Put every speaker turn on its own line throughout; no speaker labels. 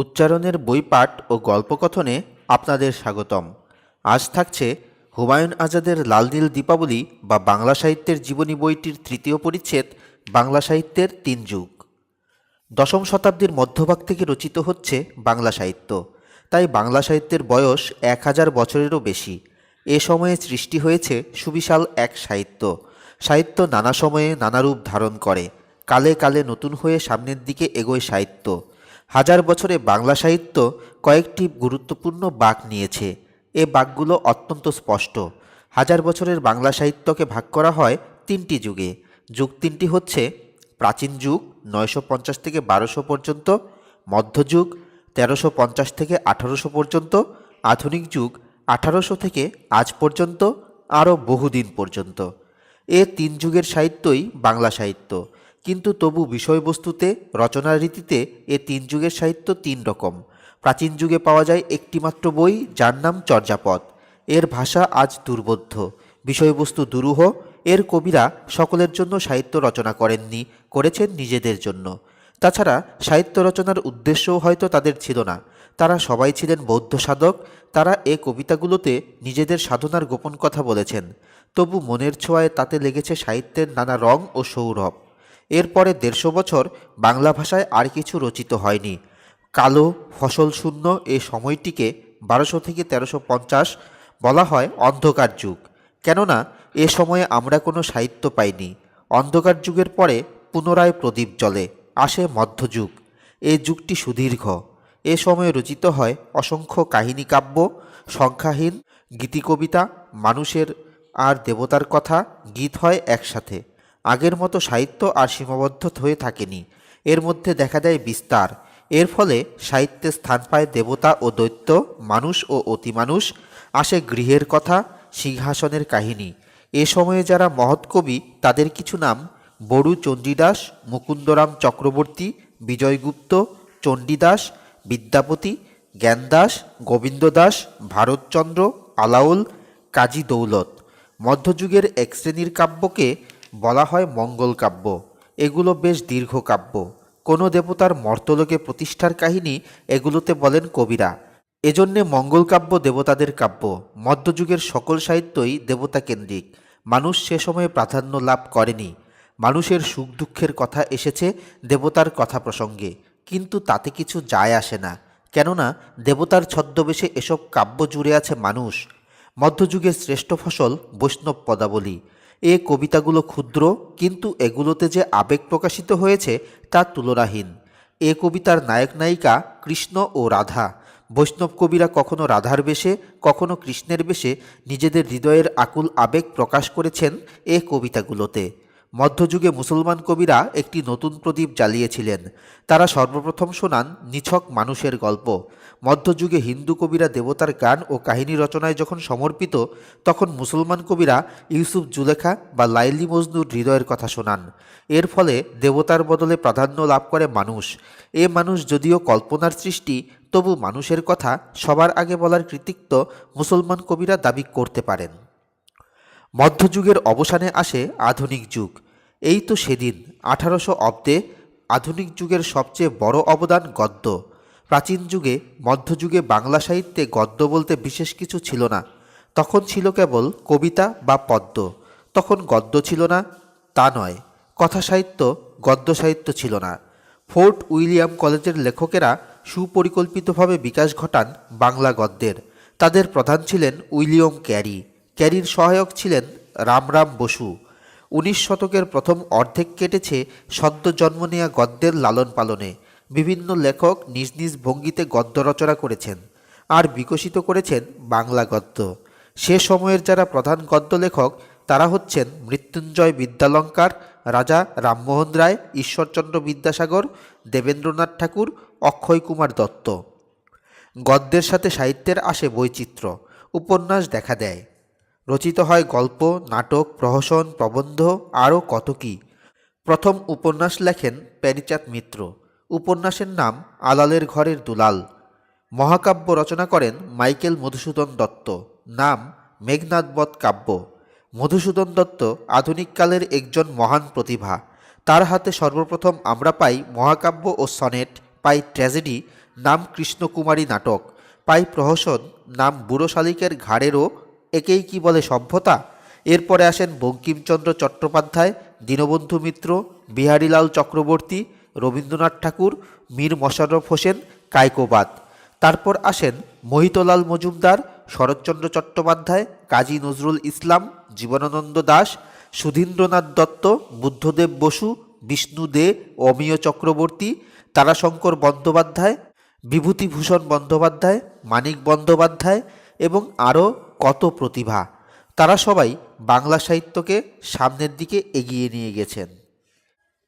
উচ্চারণের বইপাঠ ও গল্পকথনে আপনাদের স্বাগতম। আজ থাকছে হুমায়ুন আজাদের লাল নীল দীপাবলি বা বাংলা সাহিত্যের জীবনী বইটির তৃতীয় পরিচ্ছেদ, বাংলা সাহিত্যের তিন যুগ। দশম শতাব্দীর মধ্যভাগ থেকে রচিত হচ্ছে বাংলা সাহিত্য। তাই বাংলা সাহিত্যের বয়স এক হাজার বছরেরও বেশি। এ সময়ে সৃষ্টি হয়েছে সুবিশাল এক সাহিত্য। সাহিত্য নানা সময়ে নানা রূপ ধারণ করে। কালে কালে নতুন হয়ে সামনের দিকে এগোয় সাহিত্য। হাজার বছরে বাংলা সাহিত্য কয়েকটি গুরুত্বপূর্ণ বাঁক নিয়েছে। এ বাঁকগুলো অত্যন্ত স্পষ্ট। হাজার বছরের বাংলা সাহিত্যকে ভাগ করা হয় তিনটি যুগে। যুগ তিনটি হচ্ছে প্রাচীন যুগ নয়শো পঞ্চাশ থেকে বারোশো পর্যন্ত মধ্যযুগ তেরোশো পঞ্চাশ থেকে আঠারোশো পর্যন্ত, আধুনিক যুগ আঠারোশো থেকে আজ পর্যন্ত, আরও বহুদিন পর্যন্ত। এ তিন যুগের সাহিত্যই বাংলা সাহিত্য। কিন্তু তবু বিষয়বস্তুতে, রচনার রীতিতে এ তিন যুগের সাহিত্য তিন রকম। প্রাচীন যুগে পাওয়া যায় একটিমাত্র বই, যার নাম চর্যাপদ। এর ভাষা আজ দুর্বোধ্য। বিষয়বস্তু দুরূহ। এর কবিরা সকলের জন্য সাহিত্য রচনা করেননি, করেছেন নিজেদের জন্য। তাছাড়া সাহিত্য রচনার উদ্দেশ্যও হয়তো তাদের ছিল না। তারা সবাই ছিলেন বৌদ্ধ সাধক। তারা এ কবিতাগুলোতে নিজেদের সাধনার গোপন কথা বলেছেন। তবু মনের ছোঁয়ায় তাতে লেগেছে সাহিত্যের নানা রং ও সৌরভ। এরপরে দেড়শো বছর বাংলা ভাষায় আর কিছু রচিত হয়নি। কালো, ফসল শূন্য এ সময়টিকে বারোশো থেকে তেরোশো পঞ্চাশ বলা হয় অন্ধকার যুগ। কেননা, এ সময়ে আমরা কোনো সাহিত্য পাইনি। অন্ধকার যুগের পরে পুনরায় প্রদীপ জ্বলে, আসে মধ্যযুগ এ যুগটি সুদীর্ঘ। এ সময়ে রচিত হয় অসংখ্য কাহিনী কাব্য, সংখ্যাহীন গীতিকবিতা, মানুষের আর দেবতার কথা, গীত হয় একসাথে। আগের মতো সাহিত্য আর সীমাবদ্ধ হয়ে থাকেনি। এর মধ্যে দেখা দেয় বিস্তার। এর ফলে সাহিত্যে স্থান পায় দেবতা ও দৈত্য, মানুষ ও অতিমানুষ। আসে গৃহের কথা, সিংহাসনের কাহিনী। এ সময়ে যারা মহৎ কবি, তাদের কিছু নাম বড়ু চণ্ডীদাস, মুকুন্দরাম চক্রবর্তী, বিজয়গুপ্ত, চণ্ডীদাস, বিদ্যাপতি, জ্ঞানদাস গোবিন্দ দাস ভারতচন্দ্র, আলাউল, কাজী দৌলত। মধ্যযুগের এক শ্রেণির কাব্যকে বলা হয় মঙ্গল কাব্য। এগুলো বেশ দীর্ঘ কাব্য। কোনো দেবতার মর্তলোকে প্রতিষ্ঠার কাহিনী এগুলোতে বলেন কবিরা। এজন্যে মঙ্গল কাব্য দেবতাদের কাব্য। মধ্যযুগের সকল সাহিত্যই দেবতা কেন্দ্রিক। মানুষ সে সময়ে প্রাধান্য লাভ করেনি। মানুষের সুখ দুঃখের কথা এসেছে দেবতার কথা প্রসঙ্গে। কিন্তু তাতে কিছু যায় আসে না। কেননা দেবতার ছদ্মবেশে এসব কাব্য জুড়ে আছে মানুষ। মধ্যযুগের শ্রেষ্ঠ ফসল বৈষ্ণব পদাবলী। এ কবিতাগুলো ক্ষুদ্র, কিন্তু এগুলোতে যে আবেগ প্রকাশিত হয়েছে তা তুলনাহীন। এ কবিতার নায়ক নায়িকা কৃষ্ণ ও রাধা। বৈষ্ণব কবিরা কখনো রাধার বেশে, কখনো কৃষ্ণের বেশে নিজেদের হৃদয়ের আকুল আবেগ প্রকাশ করেছেন এ কবিতাগুলোতে। মধ্যযুগে মুসলমান কবিরা একটি নতুন প্রদীপ জ্বালিয়েছিলেন। তারা সর্বপ্রথম শোনান নিছক মানুষের গল্প। মধ্যযুগে হিন্দু কবিরা দেবতার গান ও কাহিনী রচনায় যখন সমর্পিত, তখন মুসলমান কবিরা ইউসুফ জুলেখা বা লাইলি মজনুর হৃদয়ের কথা শোনান। এর ফলে দেবতার বদলে প্রাধান্য লাভ করে মানুষ। এ মানুষ যদিও কল্পনার সৃষ্টি, তবু মানুষের কথা সবার আগে বলার কৃতিত্ব মুসলমান কবিরা দাবি করতে পারেন। মধ্যযুগের অবসানে আসে আধুনিক যুগ। এই তো সেদিন, আঠারোশো অব্দে আধুনিক যুগের সবচেয়ে বড় অবদান গদ্য। প্রাচীন যুগে, মধ্যযুগে বাংলা সাহিত্যে গদ্য বলতে বিশেষ কিছু ছিল না। তখন ছিল কেবল কবিতা বা পদ্য। তখন গদ্য ছিল না, তা নয়। কথা সাহিত্য, গদ্য সাহিত্য ছিল না। ফোর্ট উইলিয়াম কলেজের লেখকেরা সুপরিকল্পিতভাবে বিকাশ ঘটান বাংলা গদ্যের। তাদের প্রধান ছিলেন উইলিয়াম ক্যারি। ক্যারির সহায়ক ছিলেন রামরাম বসু। উনিশ শতকের প্রথম অর্ধেক কেটেছে সদ্য জন্ম নেয়া গদ্যের লালন পালনে। বিভিন্ন লেখক নিজ নিজ ভঙ্গিতে গদ্য রচনা করেছেন আর বিকশিত করেছেন বাংলা গদ্য। সে সময়ের যারা প্রধান গদ্য লেখক, তারা হচ্ছেন মৃত্যুঞ্জয় বিদ্যালঙ্কার, রাজা রামমোহন রায়, ঈশ্বরচন্দ্র বিদ্যাসাগর, দেবেন্দ্রনাথ ঠাকুর, অক্ষয় কুমার দত্ত। গদ্যের সাথে সাহিত্যের আসে বৈচিত্র্য। উপন্যাস দেখা দেয়। রচিত হয় গল্প, নাটক, প্রহসন, প্রবন্ধ, আরও কত কী। প্রথম উপন্যাস লেখেন প্যারিচাঁদ মিত্র। উপন্যাসের নাম আলালের ঘরের দুলাল। মহাকাব্য রচনা করেন মাইকেল মধুসূদন দত্ত। নাম মেঘনাদবধ কাব্য। মধুসূদন দত্ত আধুনিককালের একজন মহান প্রতিভা। তার হাতে সর্বপ্রথম আমরা পাই মহাকাব্য ও সনেট, পাই ট্র্যাজেডি, নাম কৃষ্ণকুমারী নাটক, পাই প্রহসন, নাম বুড়ো শালিকের ঘাড়েরও একেই কি বলে সভ্যতা? এরপরে আসেন বঙ্কিমচন্দ্র চট্টোপাধ্যায়, দীনবন্ধু মিত্র, বিহারীলাল চক্রবর্তী, রবীন্দ্রনাথ ঠাকুর, মীর মশাররফ হোসেন কায়কোবাদ তারপর আসেন মহিতলাল মজুমদার, শরৎচন্দ্র চট্টোপাধ্যায়, কাজী নজরুল ইসলাম, জীবনানন্দ দাশ সুধীন্দ্রনাথ দত্ত, বুদ্ধদেব বসু, বিষ্ণু দে, অমিয় চক্রবর্তী, তারাশঙ্কর বন্দ্যোপাধ্যায়, বিভূতিভূষণ বন্দ্যোপাধ্যায়, মানিক বন্দ্যোপাধ্যায় এবং আরও কত প্রতিভা। তারা সবাই বাংলা সাহিত্যকে সামনের দিকে এগিয়ে নিয়ে গেছেন।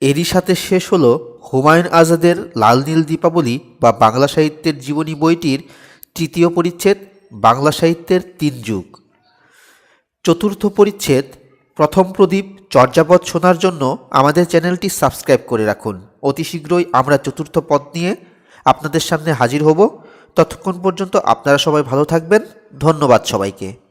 এরই সাথে শেষ হলো হুমায়ুন আজাদের লাল নীল দীপাবলি বা বাংলা সাহিত্যের জীবনী বইটির তৃতীয় পরিচ্ছেদ, বাংলা সাহিত্যের তিন যুগ। চতুর্থ পরিচ্ছেদ, প্রথম প্রদীপ, চর্যাপদ শোনার জন্য আমাদের চ্যানেলটি সাবস্ক্রাইব করে রাখুন। অতি শীঘ্রই আমরা চতুর্থ পদ নিয়ে আপনাদের সামনে হাজির হব। ততক্ষণ পর্যন্ত আপনারা সবাই ভালো থাকবেন। ধন্যবাদ সবাইকে।